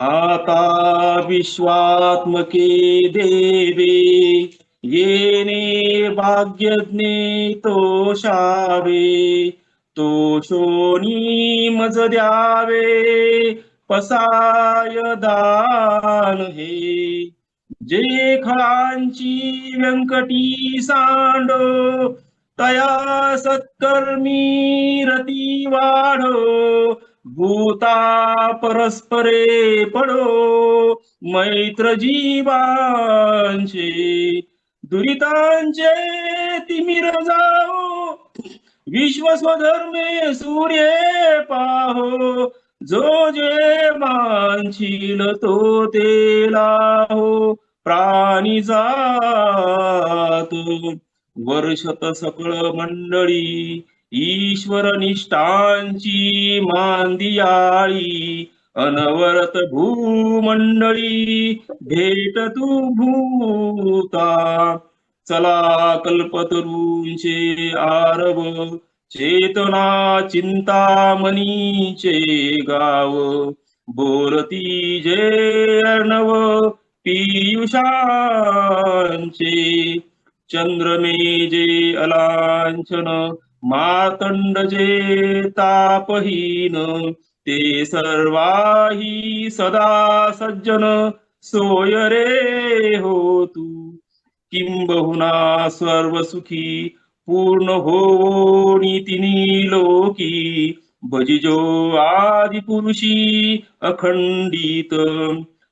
आता विश्वात्मके देवे येणे भाग्यज्ञे तोषावे तोषोनी मज द्यावे पसाय दान हे. जे खळांची व्यंकटी सांडो तया सत्कर्मी रती वाढो. भूता परस्परे पडो मैत्र जीवांचे दुरितांचे तिमिर जाओ. विश्व स्वधर्मे सूर्ये पाहो जो जे मानशील तो ते लाहो. प्राणी जात वर्षत सकळ मंडळी ईश्वर निष्ठांची मांदियाळी अनवरत भूमंडळी भेट तू भूता. चला कल्पतरूंचे आरव चेतना चिंतामणीचे गाव. बोलती जे अर्णव पियुषांचे चंद्रमे जे अलांछन मातंड जे तापहीन ते सर्वाही सदा सज्जन सोय रे हो तू. किंबहुना सर्व सुखी पूर्ण हो नीतिनी लोकी. भजिजो आदि पुरुषी अखंडित.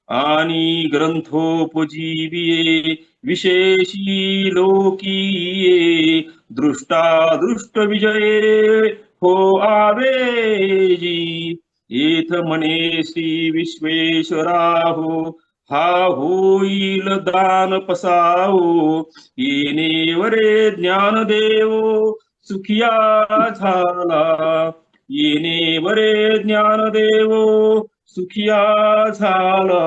आणि ग्रंथोपजीविये विशेषी लोकीये दृष्टा दृष्ट विजये हो आवेजी येथ म्हणे श्री विश्वेश्वराहो हा होईल दान पसावो येणे वरे ज्ञानदेव सुखिया झाला येणे वरे ज्ञानदेव सुखिया झाला